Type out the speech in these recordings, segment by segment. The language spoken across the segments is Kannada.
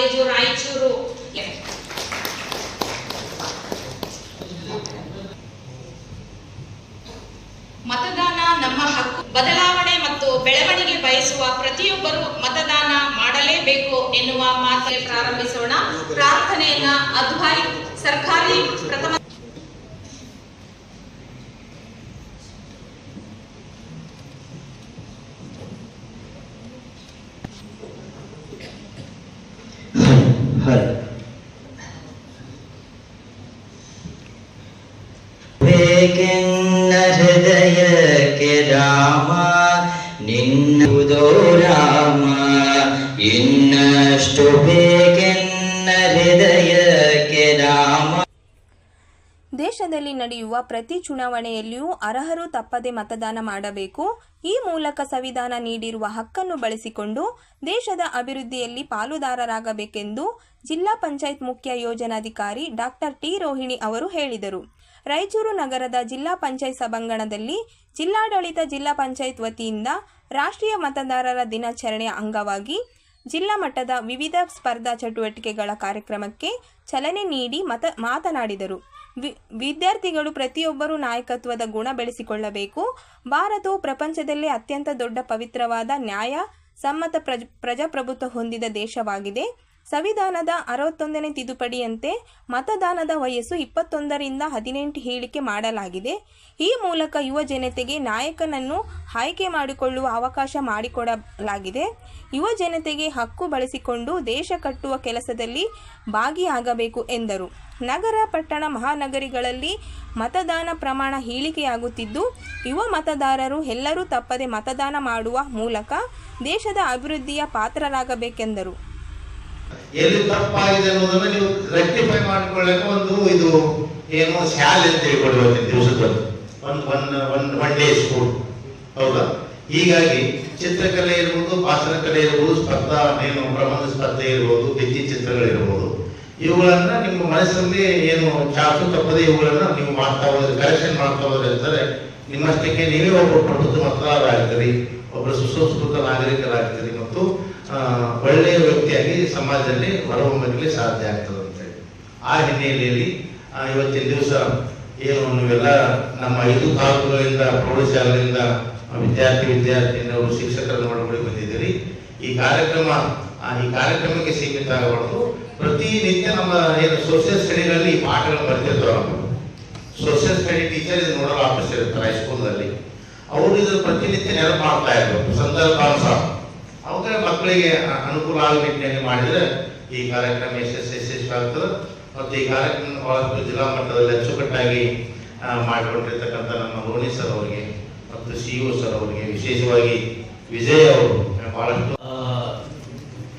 ಕಾಲೇಜು, ರಾಯಚೂರು. ಮತದಾನ ನಮ್ಮ ಹಕ್ಕು. ಬದಲಾವಣೆ ಮತ್ತು ಬೆಳವಣಿಗೆ ಬಯಸುವ ಪ್ರತಿಯೊಬ್ಬರು ಮತದಾನ ಮಾಡಲೇಬೇಕು ಎನ್ನುವ ಮಾತಿಗೆ ಪ್ರಾರಂಭಿಸೋಣ. ಪ್ರಾರ್ಥನೆಯನ್ನ ಅದ್ವಾಯಿ ಸರ್ಕಾರಿ ಪ್ರಥಮ ಬೇಕೆನ್ನ ಹೃದಯಕ್ಕೆ ರಾಮ ಇನ್ನಷ್ಟು ಬೇಕೆನ್ನ ಹೃದಯಕ್ಕೆ ರಾಮ. ದೇಶದಲ್ಲಿ ನಡೆಯುವ ಪ್ರತಿ ಚುನಾವಣೆಯಲ್ಲಿಯೂ ಅರ್ಹರು ತಪ್ಪದೆ ಮತದಾನ ಮಾಡಬೇಕು. ಈ ಮೂಲಕ ಸಂವಿಧಾನ ನೀಡಿರುವ ಹಕ್ಕನ್ನು ಬಳಸಿಕೊಂಡು ದೇಶದ ಅಭಿವೃದ್ಧಿಯಲ್ಲಿ ಪಾಲುದಾರರಾಗಬೇಕೆಂದು ಜಿಲ್ಲಾ ಪಂಚಾಯತ್ ಮುಖ್ಯ ಯೋಜನಾಧಿಕಾರಿ ಡಾಕ್ಟರ್ ಟಿ ರೋಹಿಣಿ ಅವರು ಹೇಳಿದರು. ರಾಯಚೂರು ನಗರದ ಜಿಲ್ಲಾ ಪಂಚಾಯತ್ ಸಭಾಂಗಣದಲ್ಲಿ ಜಿಲ್ಲಾಡಳಿತ ಜಿಲ್ಲಾ ಪಂಚಾಯತ್ ವತಿಯಿಂದ ರಾಷ್ಟ್ರೀಯ ಮತದಾರರ ದಿನಾಚರಣೆಯ ಅಂಗವಾಗಿ ಜಿಲ್ಲಾ ಮಟ್ಟದ ವಿವಿಧ ಸ್ಪರ್ಧಾ ಚಟುವಟಿಕೆಗಳ ಕಾರ್ಯಕ್ರಮಕ್ಕೆ ಚಲನೆ ನೀಡಿ ಮತ ಮಾತನಾಡಿದರು. ವಿದ್ಯಾರ್ಥಿಗಳು ಪ್ರತಿಯೊಬ್ಬರೂ ನಾಯಕತ್ವದ ಗುಣ ಬೆಳೆಸಿಕೊಳ್ಳಬೇಕು. ಭಾರತವು ಪ್ರಪಂಚದಲ್ಲೇ ಅತ್ಯಂತ ದೊಡ್ಡ ಪವಿತ್ರವಾದ ನ್ಯಾಯ, ಸಮ್ಮತ ಪ್ರಜ್, ಪ್ರಜಾಪ್ರಭುತ್ವ ಹೊಂದಿದ ದೇಶವಾಗಿದೆ. ಸಂವಿಧಾನದ ಅರವತ್ತೊಂದನೇ ತಿದ್ದುಪಡಿಯಂತೆ ಮತದಾನದ ವಯಸ್ಸು ಇಪ್ಪತ್ತೊಂದರಿಂದ ಹದಿನೆಂಟು ಹೇಳಿಕೆ ಮಾಡಲಾಗಿದೆ. ಈ ಮೂಲಕ ಯುವ ಜನತೆಗೆ ನಾಯಕನನ್ನು ಆಯ್ಕೆ ಮಾಡಿಕೊಳ್ಳುವ ಅವಕಾಶ ಮಾಡಿಕೊಡಲಾಗಿದೆ. ಯುವ ಜನತೆಗೆ ಹಕ್ಕು ಬಳಸಿಕೊಂಡು ದೇಶ ಕಟ್ಟುವ ಕೆಲಸದಲ್ಲಿ ಭಾಗಿಯಾಗಬೇಕು ಎಂದರು. ನಗರ, ಪಟ್ಟಣ, ಮಹಾನಗರಿಗಳಲ್ಲಿ ಮತದಾನ ಪ್ರಮಾಣ ಇಳಿಕೆಯಾಗುತ್ತಿದ್ದು ಯುವ ಮತದಾರರು ಎಲ್ಲರೂ ತಪ್ಪದೆ ಮತದಾನ ಮಾಡುವ ಮೂಲಕ ದೇಶದ ಅಭಿವೃದ್ಧಿಯ ಪಾತ್ರರಾಗಬೇಕೆಂದರು. ಎಲ್ಲಿ ತಪ್ಪಾಗಿದೆ ಅನ್ನೋದನ್ನ ನೀವು ರೆಕ್ಟಿಫೈ ಮಾಡ್ಕೊಳ್ಳಕ್ಕೆ ಒಂದು ಇದು ಏನು ಶಾಲೆ ಅಂತ ಹೇಳ್ಕೊಡ್ಬೇಕು ದಿವಸದಲ್ಲಿ. ಒಂದು one one one day school ಹೌದಾ? ಹೀಗಾಗಿ ಚಿತ್ರಕಲೆ ಇರ್ಬೋದು ಭಾಷಣ ಕಲೆ ಇರ್ಬೋದು, ಸ್ಪರ್ಧಾ, ಏನು ಪ್ರಬಂಧ ಸ್ಪರ್ಧೆ ಇರ್ಬೋದು, ಭಿತ್ತಿ ಚಿತ್ರಗಳಿರ್ಬೋದು ಇವುಗಳನ್ನ ನಿಮ್ಮ ಮನಸ್ಸಲ್ಲಿ ಏನು ಚಾಚು ತಪ್ಪದೆ ಇವುಗಳನ್ನ ನೀವು ಮಾಡ್ತಾ ಹೋದ್ರೆ ಕರೆಕ್ಷನ್ ಮಾಡ್ತಾ ಹೋದ್ರೆ ಅಂತಾರೆ ನಿಮ್ಮಷ್ಟಕ್ಕೆ ನೀವೇ ಒಬ್ಬ ಪ್ರಬುದ್ಧ ಮತದಾರರಾಗ್ತೀರಿ ಒಬ್ಬರು ಸುಸಂಸ್ಕೃತ ನಾಗರಿಕರಾಗ್ತೀರಿ ಮತ್ತು ಒಳ್ಳೆಯ ವ್ಯಕ್ತಿಯಾಗಿ ಸಮಾಜದಲ್ಲಿ ಹೊರಹೊಮ್ಮಲಿಕ್ಕೆ ಸಾಧ್ಯ ಆಗ್ತದೆ ಆ ಹಿನ್ನೆಲೆಯಲ್ಲಿ ಇವತ್ತಿನ ದಿವಸ ಏನು ನೀವೆಲ್ಲ ನಮ್ಮ ಐದು ತಾಲೂಕುಗಳಿಂದ ಪ್ರೌಢಶಾಲೆಯಿಂದ, ವಿದ್ಯಾರ್ಥಿ, ವಿದ್ಯಾರ್ಥಿನಿಯರು, ಶಿಕ್ಷಕರನ್ನು ಒಳಗಡೆ ಬಂದಿದ್ದೀರಿ. ಈ ಕಾರ್ಯಕ್ರಮ ಈ ಕಾರ್ಯಕ್ರಮಕ್ಕೆ ಸೀಮಿತ ಆಗಬಾರ್ದು. ಪ್ರತಿನಿತ್ಯ ನಮ್ಮ ಏನು ಸೋಷಿಯಲ್ ಸ್ಟಡಿಗಳಲ್ಲಿ ಪಾಠಗಳು ಬರ್ತಿರ್ತಾರೆ ನಾವು ಸೋಷಿಯಲ್ ಸ್ಟಡಿ ಟೀಚರ್ ಇದು ನೋಡಲು ಆಫೀಸ್ ಇರ್ತಾರೆ ಹೈಸ್ಕೂಲ್ನಲ್ಲಿ. ಅವರು ಇದನ್ನು ಪ್ರತಿನಿತ್ಯ ನೆನಪು ಮಾಡ್ತಾ ಸಂದರ್ಭ ಸಂದರ್ಭಾನುಸಾರ. ಅವಾಗ ಮಕ್ಕಳಿಗೆ ಅನುಕೂಲ ಆಗೋ ರೀತಿಯಲ್ಲಿ ಮಾಡಿದರೆ ಈ ಕಾರ್ಯಕ್ರಮ ಯಶಸ್ಸು ಯಶಸ್ವಿ ಆಗ್ತದೆ ಮತ್ತು ಈ ಕಾರ್ಯಕ್ರಮ ಒಳಗೆ ಜಿಲ್ಲಾ ಮಟ್ಟದಲ್ಲಿ ಅಚ್ಚುಕಟ್ಟಾಗಿ ಮಾಡಿಕೊಂಡಿರ್ತಕ್ಕಂಥ ನಮ್ಮ ರೋಣಿ ಸರ್ ಅವರಿಗೆ ಮತ್ತು ಸಿ ಒ ಸರ್ ಅವರಿಗೆ, ವಿಶೇಷವಾಗಿ ವಿಜಯ್ ಅವರು ಬಹಳಷ್ಟು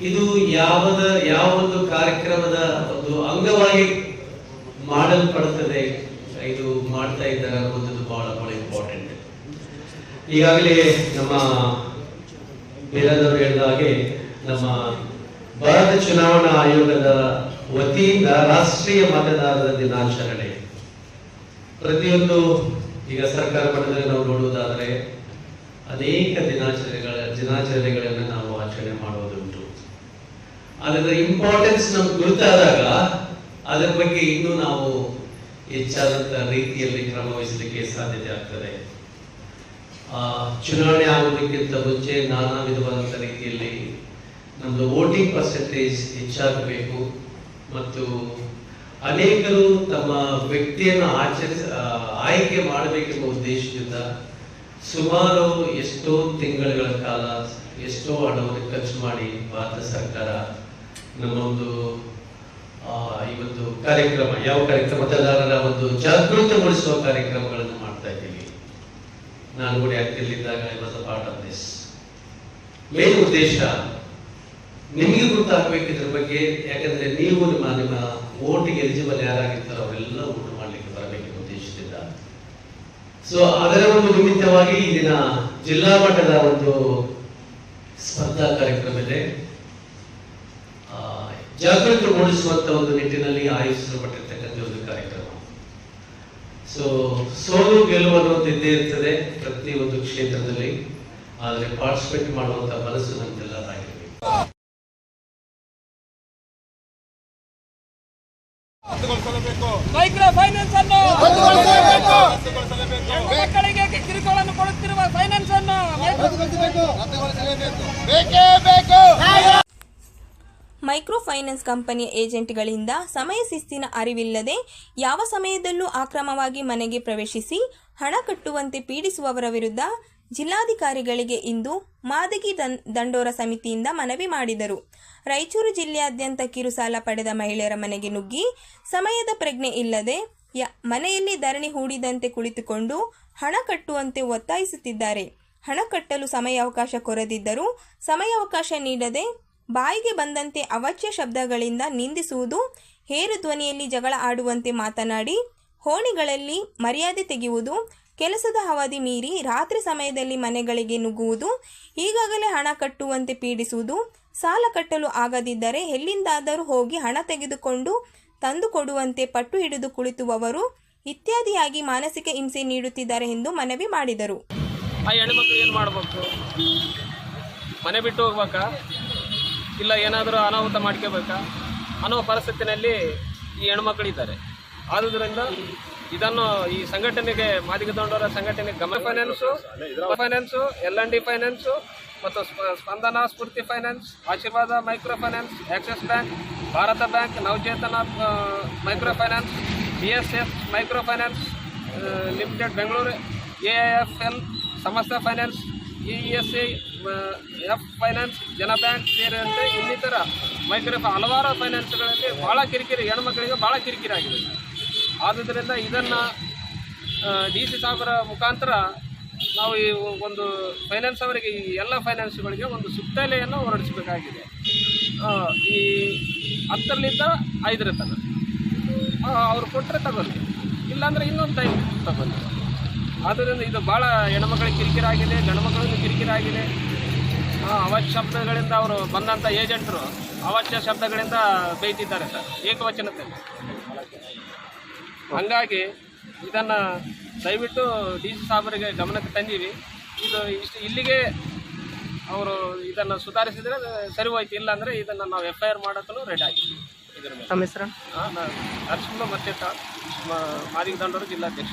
ಇದು ಯಾವದ ಯಾವ ಒಂದು ಕಾರ್ಯಕ್ರಮದ ಒಂದು ಅಂಗವಾಗಿ ಮಾಡಲ್ಪಡುತ್ತದೆ? ಇದು ಮಾಡ್ತಾ ಇದ್ದಾರೆ? ಅನ್ನುವಂಥದ್ದು ಬಹಳ ಬಹಳ ಇಂಪಾರ್ಟೆಂಟ್ ಈಗಾಗಲೇ ನಮ್ಮ ಬೇರೆದವರು ಹೇಳಿದ ಹಾಗೆ ನಮ್ಮ ಭಾರತ ಚುನಾವಣಾ ಆಯೋಗದ ವತಿಯಿಂದ ರಾಷ್ಟ್ರೀಯ ಮತದಾರರ ದಿನಾಚರಣೆ ಪ್ರತಿಯೊಂದು ಈಗ ಸರ್ಕಾರ ಮಟ್ಟದಲ್ಲಿ ನಾವು ನೋಡುವುದಾದರೆ ಅನೇಕ ದಿನಾಚರಣೆಗಳ ದಿನಾಚರಣೆಗಳನ್ನು ನಾವು ಆಚರಣೆ ಮಾಡುವುದುಂಟು ಅದರ ಇಂಪಾರ್ಟೆನ್ಸ್ ನಮ್ಗೆ ಗುರುತಾದಾಗ ಅದರ ಬಗ್ಗೆ ಇನ್ನೂ ನಾವು ಹೆಚ್ಚಾದಂತಹ ರೀತಿಯಲ್ಲಿ ಕ್ರಮ ವಹಿಸಲಿಕ್ಕೆ ಸಾಧ್ಯತೆ ಆಗ್ತದೆ. ಚುನಾವಣೆ ಆಗೋದಕ್ಕಿಂತ ಮುಂಚೆ ನಾನಾ ವಿಧವಾದಂಥ ರೀತಿಯಲ್ಲಿ ನಮ್ಮದು ವೋಟಿಂಗ್ ಪರ್ಸೆಂಟೇಜ್ ಹೆಚ್ಚಾಗಬೇಕು ಮತ್ತು ಅನೇಕರು ತಮ್ಮ ವ್ಯಕ್ತಿಯನ್ನು ಆಚರಿಸ ಆಯ್ಕೆ ಮಾಡಬೇಕೆಂಬ ಉದ್ದೇಶದಿಂದ ಸುಮಾರು ಎಷ್ಟೋ ತಿಂಗಳುಗಳ ಕಾಲ ಎಷ್ಟೋ ಹಣವನ್ನು ಖರ್ಚು ಮಾಡಿ ಭಾರತ ಸರ್ಕಾರ ನಮ್ಮ ಒಂದು ಈ ಒಂದು ಕಾರ್ಯಕ್ರಮ, ಯಾವ ಕಾರ್ಯಕ್ರಮ? ಮತದಾರರ ಒಂದು ಜಾಗೃತಗೊಳಿಸುವ ಕಾರ್ಯಕ್ರಮಗಳನ್ನು ನಾನು ಕೂಡ ಆಗ್ತಿರ್ಲಿದ್ದಾಗ I was a part of this main ಉದ್ದೇಶ ನಿಮಗೆ ಗೊತ್ತಾಗಬೇಕು ಇದ್ರ ಬಗ್ಗೆ ಯಾಕಂದ್ರೆ ನೀವು ನಿಮ್ಮ ನಿಮ್ಮ ಓಟಿಗೆ ಎಲಿಜಿಬಲ್ ಯಾರಾಗಿರ್ತಾರೋ ಅವರೆಲ್ಲ ಓಟ್ ಮಾಡ್ಲಿಕ್ಕೆ ಬರಬೇಕು ಉದ್ದೇಶದಿಂದ. ಸೊ ಅದರ ಒಂದು ನಿಮಿತ್ತವಾಗಿ ಈ ದಿನ ಜಿಲ್ಲಾ ಮಟ್ಟದ ಒಂದು ಸ್ಪರ್ಧಾ ಕಾರ್ಯಕ್ರಮ ಇದೆ. ಜಾಗೃತಿ ಮೂಡಿಸುವಂತ ಒಂದು ನಿಟ್ಟಿನಲ್ಲಿ ಆಯೋಜಿಸಲ್ಪಟ್ಟಿರ್ತಕ್ಕಂಥ ಸೊ ಸೋಲು ಗೆಲುವು ಅನ್ನೋದು ಇದ್ದೇ ಇರ್ತದೆ ಪ್ರತಿ ಒಂದು ಕ್ಷೇತ್ರದಲ್ಲಿ. ಆದರೆ ಪಾರ್ಟಿಸಿಪೇಟ್ ಮಾಡುವಂತಹ ಮನಸ್ಸು ನಮ್ದೆಲ್ಲ ಮೈಕ್ರೋ ಫೈನಾನ್ಸ್ ಅನ್ನು ಕಿರುಕುಳನ್ನು ಕೊಡುತ್ತಿರುವ ಫೈನಾನ್ಸ್ ಅನ್ನು ಬೇಕೇ ಬೇಕು. ಮೈಕ್ರೋ ಫೈನಾನ್ಸ್ ಕಂಪನಿಯ ಏಜೆಂಟ್ಗಳಿಂದ ಸಮಯ ಶಿಸ್ತಿನ ಅರಿವಿಲ್ಲದೆ ಯಾವ ಸಮಯದಲ್ಲೂ ಆಕ್ರಮವಾಗಿ ಮನೆಗೆ ಪ್ರವೇಶಿಸಿ ಹಣ ಕಟ್ಟುವಂತೆ ಪೀಡಿಸುವವರ ವಿರುದ್ಧ ಜಿಲ್ಲಾಧಿಕಾರಿಗಳಿಗೆ ಇಂದು ಮಾದಗಿ ದಂಡೋರ ಸಮಿತಿಯಿಂದ ಮನವಿ ಮಾಡಿದರು. ರಾಯಚೂರು ಜಿಲ್ಲೆಯಾದ್ಯಂತ ಕಿರುಸಾಲ ಪಡೆದ ಮಹಿಳೆಯರ ಮನೆಗೆ ನುಗ್ಗಿ ಸಮಯದ ಪ್ರಜ್ಞೆ ಇಲ್ಲದೆ ಮನೆಯಲ್ಲಿ ಧರಣಿ ಹೂಡಿದಂತೆ ಕುಳಿತುಕೊಂಡು ಹಣ ಕಟ್ಟುವಂತೆ ಒತ್ತಾಯಿಸುತ್ತಿದ್ದಾರೆ. ಹಣ ಕಟ್ಟಲು ಸಮಯಾವಕಾಶ ಕೊರದಿದ್ದರೂ ಸಮಯಾವಕಾಶ ನೀಡದೆ ಬಾಯಿಗೆ ಬಂದಂತೆ ಅವಾಚ್ಯ ಶಬ್ದಗಳಿಂದ ನಿಂದಿಸುವುದು, ಹೇರು ಧ್ವನಿಯಲ್ಲಿ ಜಗಳ ಆಡುವಂತೆ ಮಾತನಾಡಿ, ಹೋಣಿಗಳಲ್ಲಿ ಮರ್ಯಾದೆ ತೆಗೆಯುವುದು, ಕೆಲಸದ ಅವಧಿ ಮೀರಿ ರಾತ್ರಿ ಸಮಯದಲ್ಲಿ ಮನೆಗಳಿಗೆ ನುಗ್ಗುವುದು, ಈಗಾಗಲೇ ಹಣ ಕಟ್ಟುವಂತೆ ಪೀಡಿಸುವುದು, ಸಾಲ ಕಟ್ಟಲು ಆಗದಿದ್ದರೆ ಎಲ್ಲಿಂದಾದರೂ ಹೋಗಿ ಹಣ ತೆಗೆದುಕೊಂಡು ತಂದು ಕೊಡುವಂತೆ ಪಟ್ಟು ಹಿಡಿದು ಕುಳಿತುವವರು ಇತ್ಯಾದಿಯಾಗಿ ಮಾನಸಿಕ ಹಿಂಸೆ ನೀಡುತ್ತಿದ್ದಾರೆ ಎಂದು ಮನವಿ ಮಾಡಿದರು. ಮನೆ ಬಿಟ್ಟು ಹೋಗ್ಬೇಕಾ? ಇಲ್ಲ ಏನಾದರೂ ಅನಾಹುತ ಮಾಡ್ಕೋಬೇಕಾ ಅನ್ನೋ ಪರಿಸ್ಥಿತಿನಲ್ಲಿ ಈ ಹೆಣ್ಮಕ್ಳಿದ್ದಾರೆ. ಆದುದರಿಂದ ಇದನ್ನು ಈ ಸಂಘಟನೆಗೆ ಮಾದಿಗದೊಂಡವರ ಸಂಘಟನೆಗೆ ಗಮನ finance finance L N D finance ಮತ್ತು ಸ್ಪ- Spandana, Sphoorty finance, Asirvad micro finance Axis bank Bharat bank, Navachetana micro finance B S F micro finance limited Bengaluru A F L Samasta finance E S I F finance, Jana bank ಸೇರಿದಂತೆ ಇನ್ನಿತರ ಮೈಕ್ರೋ ಹಲವಾರು ಫೈನಾನ್ಸ್ಗಳಲ್ಲಿ ಭಾಳ ಕಿರಿಕಿರಿ, ಹೆಣ್ಮಕ್ಳಿಗೆ ಭಾಳ ಕಿರಿಕಿರಿ ಆಗಿದೆ. ಆದ್ದರಿಂದ ಇದನ್ನು ಡಿ ಸಿ ಸಾಹೇಬರ ಮುಖಾಂತರ ನಾವು ಈ ಒಂದು ಫೈನಾನ್ಸ್ ಅವರಿಗೆ, ಈ ಎಲ್ಲ ಫೈನಾನ್ಸ್ಗಳಿಗೆ ಒಂದು ಸುತ್ತಲೆಯನ್ನು ಹೊರಡಿಸಬೇಕಾಗಿದೆ. ಈ ಹತ್ತರಲ್ಲಿಂದ ಐದರ ತನಕ ಅವರು ಕೊಟ್ಟರೆ ತಗೊಳ್ಳಿ. ಇಲ್ಲಾಂದರೆ ಇನ್ನೊಂದು ಟೈಮ್ ತಗೊಳ್ಳಿ. ಆದ್ದರಿಂದ ಇದು ಭಾಳ ಹೆಣ್ಮಕ್ಳಿಗೆ ಕಿರಿಕಿರಿ ಆಗಿದೆ ಗಂಡು ಮಕ್ಕಳಿಗೂ ಕಿರಿಕಿರಿ ಆಗಿದೆ ಅವಾಚ್ಯ ಶಬ್ದಗಳಿಂದ ಅವರು ಬಂದಂಥ ಏಜೆಂಟರು ಅವಾಚ್ಯ ಶಬ್ದಗಳಿಂದ ಬೈತಿದ್ದಾರೆ ಸರ್ ಏಕವಚನದಲ್ಲಿ. ಹಂಗಾಗಿ ಇದನ್ನು ದಯವಿಟ್ಟು ಡಿ ಸಿ ಸಾಹೇಬರಿಗೆ ಗಮನಕ್ಕೆ ತಂದೀವಿ. ಇದು ಇಷ್ಟು ಇಲ್ಲಿಗೆ ಅವರು ಇದನ್ನು ಸುಧಾರಿಸಿದರೆ ಸರಿ ಹೋಯ್ತು ಇಲ್ಲ ಅಂದರೆ ಇದನ್ನು ನಾವು ಎಫ್ ಐ ಆರ್ ಮಾಡೋಕ್ಕೂ ರೆಡಿ ಆಗಿದ್ದೀವಿ ಇದರ ಮೇಲೆ ಹಾಂ ನಾನು ನರಸಿಂಹ ಮತ್ತೆ ಮಾದಿಗ ದಂಡವರು ಜಿಲ್ಲಾಧ್ಯಕ್ಷ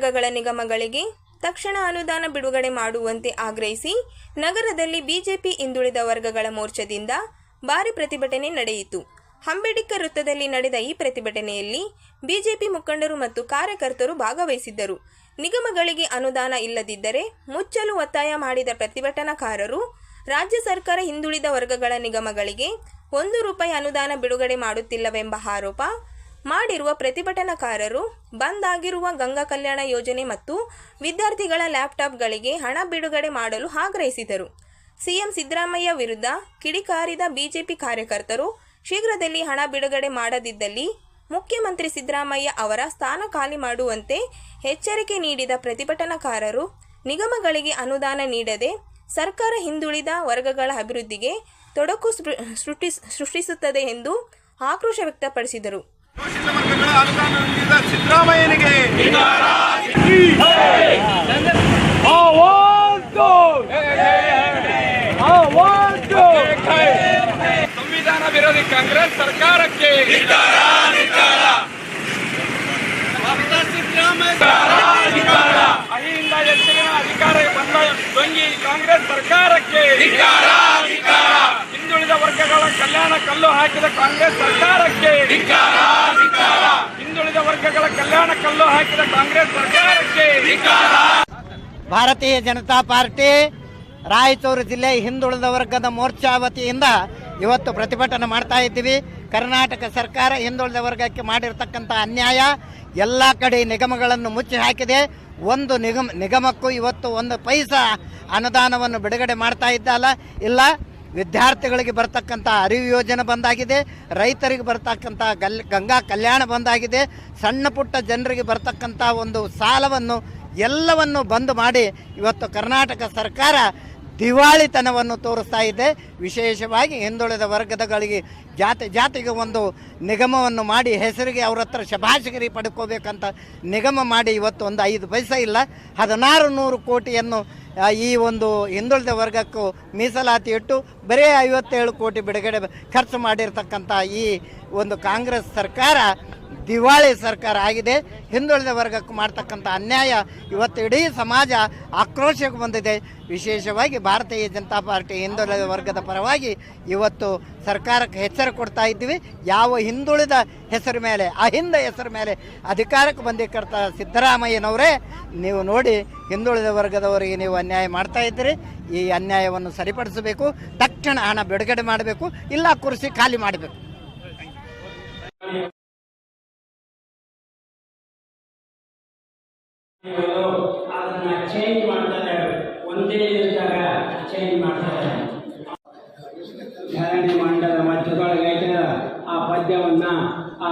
ವರ್ಗಗಳ ನಿಗಮಗಳಿಗೆ ತಕ್ಷಣ ಅನುದಾನ ಬಿಡುಗಡೆ ಮಾಡುವಂತೆ ಆಗ್ರಹಿಸಿ ನಗರದಲ್ಲಿ ಬಿಜೆಪಿ ಹಿಂದುಳಿದ ವರ್ಗಗಳ ಮೋರ್ಚಾದಿಂದ ಭಾರಿ ಪ್ರತಿಭಟನೆ ನಡೆಯಿತು. ಅಂಬೇಡ್ಕರ್ ವೃತ್ತದಲ್ಲಿ ನಡೆದ ಈ ಪ್ರತಿಭಟನೆಯಲ್ಲಿ ಬಿಜೆಪಿ ಮುಖಂಡರು ಮತ್ತು ಕಾರ್ಯಕರ್ತರು ಭಾಗವಹಿಸಿದ್ದರು. ನಿಗಮಗಳಿಗೆ ಅನುದಾನ ಇಲ್ಲದಿದ್ದರೆ ಮುಚ್ಚಲು ಒತ್ತಾಯ ಮಾಡಿದ ಪ್ರತಿಭಟನಾಕಾರರು ರಾಜ್ಯ ಸರ್ಕಾರ ಹಿಂದುಳಿದ ವರ್ಗಗಳ ನಿಗಮಗಳಿಗೆ ಒಂದು ರೂಪಾಯಿ ಅನುದಾನ ಬಿಡುಗಡೆ ಮಾಡುತ್ತಿಲ್ಲವೆಂಬ ಆರೋಪ ಮಾಡಿರುವ ಪ್ರತಿಭಟನಾಕಾರರು ಬಂದ್ ಆಗಿರುವ ಗಂಗಾ ಕಲ್ಯಾಣ ಯೋಜನೆ ಮತ್ತು ವಿದ್ಯಾರ್ಥಿಗಳ ಲ್ಯಾಪ್ಟಾಪ್ಗಳಿಗೆ ಹಣ ಬಿಡುಗಡೆ ಮಾಡಲು ಆಗ್ರಹಿಸಿದರು. ಸಿಎಂ ಸಿದ್ದರಾಮಯ್ಯ ವಿರುದ್ಧ ಕಿಡಿಕಾರಿದ ಬಿಜೆಪಿ ಕಾರ್ಯಕರ್ತರು ಶೀಘ್ರದಲ್ಲಿ ಹಣ ಬಿಡುಗಡೆ ಮಾಡದಿದ್ದಲ್ಲಿ ಮುಖ್ಯಮಂತ್ರಿ ಸಿದ್ದರಾಮಯ್ಯ ಅವರ ಸ್ಥಾನ ಖಾಲಿ ಮಾಡುವಂತೆ ಎಚ್ಚರಿಕೆ ನೀಡಿದ ಪ್ರತಿಭಟನಾಕಾರರು ನಿಗಮಗಳಿಗೆ ಅನುದಾನ ನೀಡದೆ ಸರ್ಕಾರ ಹಿಂದುಳಿದ ವರ್ಗಗಳ ಅಭಿವೃದ್ಧಿಗೆ ತೊಡಕು ಸೃಷ್ಟಿಸುತ್ತದೆ ಎಂದು ಆಕ್ರೋಶ ವ್ಯಕ್ತಪಡಿಸಿದರು. ಸಿದ್ದರಾಮಯ್ಯನಿಗೆ ಸಂವಿಧಾನ ವಿರೋಧಿ ಕಾಂಗ್ರೆಸ್ ಸರ್ಕಾರಕ್ಕೆ ಅಹಿಂದ ಹೆಚ್ಚಿನ ಅಧಿಕಾರ ಬಂದ ದ್ವಂಗಿ ಕಾಂಗ್ರೆಸ್ ಸರ್ಕಾರಕ್ಕೆ ಹಿಂದುಳಿದ ವರ್ಗಗಳ ಕಲ್ಯಾಣ ಕಲ್ಲು ಹಾಕಿದ ಕಾಂಗ್ರೆಸ್ ಸರ್ಕಾರಕ್ಕೆ. ಹಿಂದುಳಿದ ವರ್ಗಗಳ ಕಲ್ಯಾಣ ಕಲ್ಲು ಹಾಕಿದ ಕಾಂಗ್ರೆಸ್ ಸರ್ಕಾರಕ್ಕೆ. ಭಾರತೀಯ ಜನತಾ ಪಾರ್ಟಿ ರಾಯಚೂರು ಜಿಲ್ಲೆ ಹಿಂದುಳಿದ ವರ್ಗದ ಮೋರ್ಚಾ ವತಿಯಿಂದ ಇವತ್ತು ಪ್ರತಿಭಟನೆ ಮಾಡ್ತಾ ಇದ್ದೀವಿ. ಕರ್ನಾಟಕ ಸರ್ಕಾರ ಹಿಂದುಳಿದ ವರ್ಗಕ್ಕೆ ಮಾಡಿರ್ತಕ್ಕಂಥ ಅನ್ಯಾಯ ಎಲ್ಲ ಕಡೆ ನಿಗಮಗಳನ್ನು ಮುಚ್ಚಿ ಹಾಕಿದೆ. ಒಂದು ನಿಗಮ ನಿಗಮಕ್ಕೂ ಇವತ್ತು ಒಂದು ಪೈಸಾ ಅನುದಾನವನ್ನು ಬಿಡುಗಡೆ ಮಾಡ್ತಾ ಇದ್ದಲ್ಲ. ಇಲ್ಲ ವಿದ್ಯಾರ್ಥಿಗಳಿಗೆ ಬರ್ತಕ್ಕಂಥ ಅರಿವು ಯೋಜನೆ ಬಂದಾಗಿದೆ, ರೈತರಿಗೆ ಬರ್ತಕ್ಕಂಥ ಗಲ್, ಗಂಗಾ ಕಲ್ಯಾಣ ಬಂದಾಗಿದೆ, ಸಣ್ಣ ಪುಟ್ಟ ಜನರಿಗೆ ಬರ್ತಕ್ಕಂಥ ಒಂದು ಸಾಲವನ್ನು ಎಲ್ಲವನ್ನು ಬಂದ್ ಮಾಡಿ ಇವತ್ತು ಕರ್ನಾಟಕ ಸರ್ಕಾರ ದಿವಾಳಿತನವನ್ನು ತೋರಿಸ್ತಾ ಇದೆ. ವಿಶೇಷವಾಗಿ ಹಿಂದುಳಿದ ವರ್ಗದಗಳಿಗೆ ಜಾತಿ, ಜಾತಿಗೆ ಒಂದು ನಿಗಮವನ್ನು ಮಾಡಿ ಹೆಸರಿಗೆ ಅವ್ರ ಹತ್ರ ಶಭಾಷಗಿರಿ ಪಡ್ಕೋಬೇಕಂತ ನಿಗಮ ಮಾಡಿ ಇವತ್ತು ಒಂದು ಐದು ಪೈಸೆ ಇಲ್ಲ, ಹದಿನಾರು ನೂರು ಕೋಟಿಯನ್ನು ಈ ಒಂದು ಹಿಂದುಳಿದ ವರ್ಗಕ್ಕೂ ಮೀಸಲಾತಿ ಇಟ್ಟು ಬರೀ ಐವತ್ತೇಳು ಕೋಟಿ ಬಿಡುಗಡೆ ಖರ್ಚು ಮಾಡಿರ್ತಕ್ಕಂಥ ಈ ಒಂದು ಕಾಂಗ್ರೆಸ್ ಸರ್ಕಾರ ದಿವಾಳಿ ಸರ್ಕಾರ ಆಗಿದೆ. ಹಿಂದುಳಿದ ವರ್ಗಕ್ಕೆ ಮಾಡ್ತಕ್ಕಂಥ ಅನ್ಯಾಯ ಇವತ್ತು ಇಡೀ ಸಮಾಜ ಆಕ್ರೋಶಕ್ಕೆ ಬಂದಿದೆ. ವಿಶೇಷವಾಗಿ ಭಾರತೀಯ ಜನತಾ ಪಾರ್ಟಿ ಹಿಂದುಳಿದ ವರ್ಗದ ಪರವಾಗಿ ಇವತ್ತು ಸರ್ಕಾರಕ್ಕೆ ಹೆಸರು ಕೊಡ್ತಾ ಇದ್ದೀವಿ. ಯಾವ ಹಿಂದುಳಿದ ಹೆಸರು ಮೇಲೆ, ಅಹಿಂದ ಹೆಸರು ಮೇಲೆ ಅಧಿಕಾರಕ್ಕೆ ಬಂದಿಕ್ಕರ್ತ ಸಿದ್ದರಾಮಯ್ಯನವರೇ, ನೀವು ನೋಡಿ ಹಿಂದುಳಿದ ವರ್ಗದವರಿಗೆ ನೀವು ಅನ್ಯಾಯ ಮಾಡ್ತಾ ಇದ್ದೀರಿ. ಈ ಅನ್ಯಾಯವನ್ನು ಸರಿಪಡಿಸಬೇಕು. ತಕ್ಷಣ ಹಣ ಬಿಡುಗಡೆ ಮಾಡಬೇಕು. ಇಲ್ಲ ಕುರ್ಸಿ ಖಾಲಿ ಮಾಡಬೇಕು. ಅದನ್ನ ಚೇಂಜ್ ಮಾಡ್ತಾರೆ ಒಂದೇ ಇದ್ದಾಗ ಚೇಂಜ್ ಮಾಡ್ತಾರೆ. ಮಂಡಲ ಮಧ್ಯದೊಳಗೆ ಆ ಪದ್ಯವನ್ನ ಆ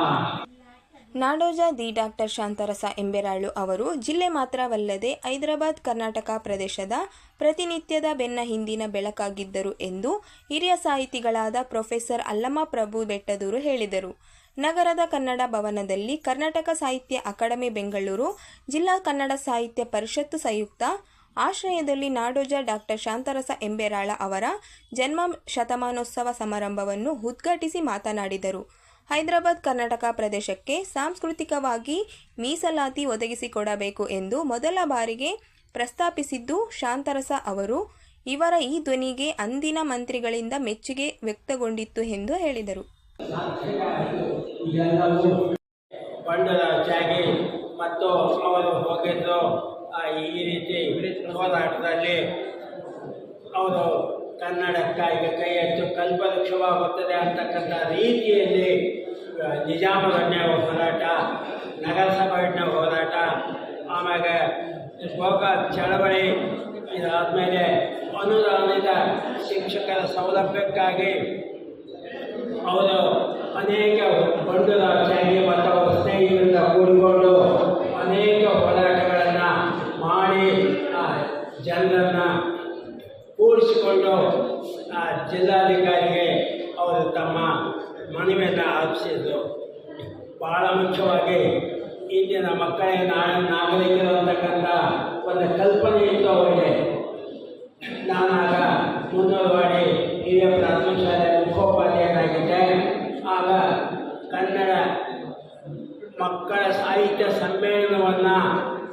ನಾಡೋಜ ದಿ ಡಾಕ್ಟರ್ ಶಾಂತರಸ ಎಂಬೆರಾಳು ಅವರು ಜಿಲ್ಲೆ ಮಾತ್ರವಲ್ಲದೆ ಹೈದರಾಬಾದ್, ಕರ್ನಾಟಕ ಪ್ರದೇಶದ ಪ್ರತಿನಿತ್ಯದ ಬೆನ್ನ ಹಿಂದಿನ ಬೆಳಕಾಗಿದ್ದರು ಎಂದು ಹಿರಿಯ ಸಾಹಿತಿಗಳಾದ ಪ್ರೊಫೆಸರ್ ಅಲ್ಲಮ್ಮ ಪ್ರಭು ಬೆಟ್ಟದೂರು ಹೇಳಿದರು. ನಗರದ ಕನ್ನಡ ಭವನದಲ್ಲಿ ಕರ್ನಾಟಕ ಸಾಹಿತ್ಯ ಅಕಾಡೆಮಿ ಬೆಂಗಳೂರು, ಜಿಲ್ಲಾ ಕನ್ನಡ ಸಾಹಿತ್ಯ ಪರಿಷತ್ತು ಸಂಯುಕ್ತ, ಆಶ್ರಯದಲ್ಲಿ ನಾಡೋಜ ಡಾಕ್ಟರ್ ಶಾಂತರಸ ಎಂಬೆರಾಳ ಅವರ ಜನ್ಮ ಶತಮಾನೋತ್ಸವ ಸಮಾರಂಭವನ್ನು ಉದ್ಘಾಟಿಸಿ ಮಾತನಾಡಿದರು. ಹೈದರಾಬಾದ್, ಕರ್ನಾಟಕ ಪ್ರದೇಶಕ್ಕೆ ಸಾಂಸ್ಕೃತಿಕವಾಗಿ ಮೀಸಲಾತಿ ಒದಗಿಸಿಕೊಡಬೇಕು ಎಂದು ಮೊದಲ ಬಾರಿಗೆ ಪ್ರಸ್ತಾಪಿಸಿದ್ದು ಶಾಂತರಸ ಅವರು. ಇವರ ಈ ಧ್ವನಿಗೆ ಅಂದಿನ ಮಂತ್ರಿಗಳಿಂದ ಮೆಚ್ಚುಗೆ ವ್ಯಕ್ತಗೊಂಡಿತ್ತು ಎಂದು ಹೇಳಿದರು. ಇದೆಲ್ಲವೂ ಬಂಡಲ ತ್ಯಾಗಿ ಮತ್ತು ಅವರು ಹೋಗಿದ್ದು ಈ ರೀತಿ ಹೋರಾಟದಲ್ಲಿ ಅವರು ಕನ್ನಡಕ್ಕಾಗಿ ಕೈ ಹೆಚ್ಚು ಕಲ್ಪವೃಕ್ಷವಾಗುತ್ತದೆ ಅಂತಕ್ಕಂಥ ರೀತಿಯಲ್ಲಿ ನಿಜಾಮರನ್ಯ ಹೋರಾಟ ನಗರಸಭೆ ಹೋರಾಟ, ಆಮೇಲೆ ಭೋಗ ಚಳವಳಿ ಇದಾದಮೇಲೆ ಅನುದಾನಿತ ಶಿಕ್ಷಕರ ಸೌಲಭ್ಯಕ್ಕಾಗಿ ಅವರು ಅನೇಕ ಬಂಡದ ಸ್ನೇಹಿ ಮತ್ತು ಅವರ ಸ್ನೇಹಿತರಿಂದ ಕೂಡಿಕೊಂಡು ಅನೇಕ ಹೋರಾಟಗಳನ್ನು ಮಾಡಿ ಜನರನ್ನು ಕೂಡಿಸಿಕೊಂಡು, ಆ, ಜಿಲ್ಲಾಧಿಕಾರಿಗೆ ಅವರು ತಮ್ಮ ಮನವಿಯನ್ನು ಅರ್ಪಿಸಿದ್ರು. ಬಹಳ ಮುಖ್ಯವಾಗಿ ಇಂದಿನ ಮಕ್ಕಳಿಗೆ ನಾಳೆ ನಾಗರಿಕರು ಅಂತಕ್ಕಂಥ ಒಂದು ಕಲ್ಪನೆ ಇತ್ತು ಅವರಿಗೆ. ನಾನಾಗ ಮುನ್ನೂರವಾಡಿ ಹಿರಿಯ ಪ್ರಾಥಮಿಕ ಶಾಲೆ ಮುಖೋಪಾಧ್ಯಾಯನಾಗಿದ್ದೆ ಆಗ ಕನ್ನಡ ಮಕ್ಕಳ ಸಾಹಿತ್ಯ ಸಮ್ಮೇಳನವನ್ನು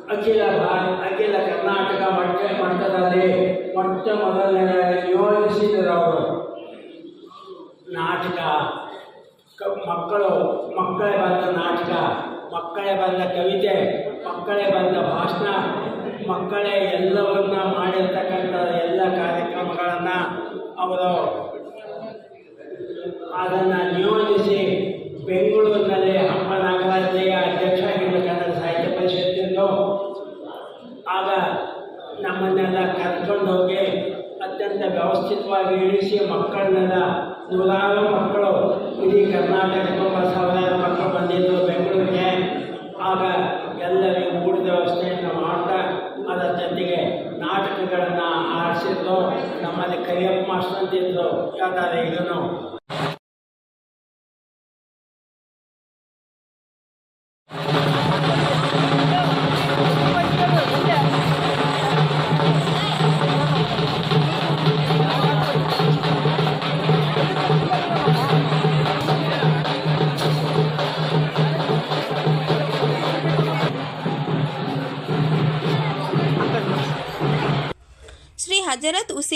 ಅಖಿಲ ಭಾರತ ಅಖಿಲ ಕರ್ನಾಟಕ ಮಟ್ಟ, ಮಟ್ಟದಲ್ಲಿ ಮೊಟ್ಟ ಮೊದಲನೇ ನಿಯೋಜಿಸಿದರು ಅವರು ನಾಟಕ, ಕ- ಮಕ್ಕಳು, ಮಕ್ಕಳೇ ಬಂದ ನಾಟಕ, ಮಕ್ಕಳೇ ಬಂದ ಕವಿತೆ, ಮಕ್ಕಳೇ ಬಂದ ಭಾಷಣ, ಮಕ್ಕಳೇ ಎಲ್ಲವನ್ನ ಮಾಡಿರ್ತಕ್ಕಂಥ ಎಲ್ಲ ಕಾರ್ಯಕ್ರಮಗಳನ್ನು ಅವರು ಅದನ್ನು ನಿಯೋಜಿಸಿ ಬೆಂಗಳೂರಿನಲ್ಲಿ ಹಂಪ ನಾಗರಾಜಯ್ಯ ಅಧ್ಯಕ್ಷ ಆಗಿದ್ದ ಕನ್ನಡ ಸಾಹಿತ್ಯ ಪರಿಷತ್ತಿಂದು ಆಗ ನಮ್ಮನ್ನೆಲ್ಲ ಕರ್ಕೊಂಡು ಹೋಗಿ ಅತ್ಯಂತ ವ್ಯವಸ್ಥಿತವಾಗಿ ಇಳಿಸಿ ಮಕ್ಕಳನ್ನೆಲ್ಲ ನೂರಾರು ಮಕ್ಕಳು ಇಡೀ ಕರ್ನಾಟಕ ಸಾವಿರಾರು ಮಕ್ಕಳು ಬಂದಿದ್ದು ಬೆಂಗಳೂರಿಗೆ. ಆಗ ಎಲ್ಲರಿಗೂ ಊಟದ ವ್ಯವಸ್ಥೆಯನ್ನು ಮಾಡ್ತಾ ಅದರ ಜೊತೆಗೆ ನಾಟಕಗಳನ್ನು ಆಡಿಸಿದ್ರು ನಮ್ಮಲ್ಲಿ ಕರಿಯಪ್ಪ ಮಾಸ್ಟರ್ ಅಂತಿದ್ರು. ಯಾವ್ದಾದ್ರೆ ಇದನ್ನು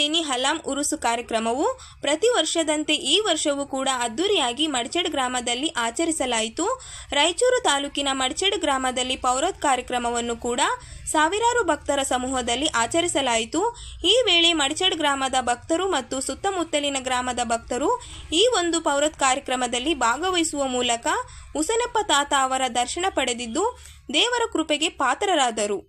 ಹುಸೇನಿ ಹಲಾಂ ಉರುಸು ಕಾರ್ಯಕ್ರಮವು ಪ್ರತಿ ವರ್ಷದಂತೆ ಈ ವರ್ಷವೂ ಕೂಡ ಅದ್ದೂರಿಯಾಗಿ ಮಡ್ಚೆಡ್ ಗ್ರಾಮದಲ್ಲಿ ಆಚರಿಸಲಾಯಿತು. ರಾಯಚೂರು ತಾಲೂಕಿನ ಮಡ್ಚೆಡ್ ಗ್ರಾಮದಲ್ಲಿ ಪೌರತ್ ಕಾರ್ಯಕ್ರಮವನ್ನು ಕೂಡ ಸಾವಿರಾರು ಭಕ್ತರ ಸಮೂಹದಲ್ಲಿ ಆಚರಿಸಲಾಯಿತು. ಈ ವೇಳೆ ಮಡ್ಚೆಡ್ ಗ್ರಾಮದ ಭಕ್ತರು ಮತ್ತು ಸುತ್ತಮುತ್ತಲಿನ ಗ್ರಾಮದ ಭಕ್ತರು ಈ ಒಂದು ಪೌರತ್ ಕಾರ್ಯಕ್ರಮದಲ್ಲಿ ಭಾಗವಹಿಸುವ ಮೂಲಕ ಹುಸನಪ್ಪ ತಾತ ಅವರ ದರ್ಶನ ಪಡೆದಿದ್ದು ದೇವರ ಕೃಪೆಗೆ ಪಾತ್ರರಾದರು.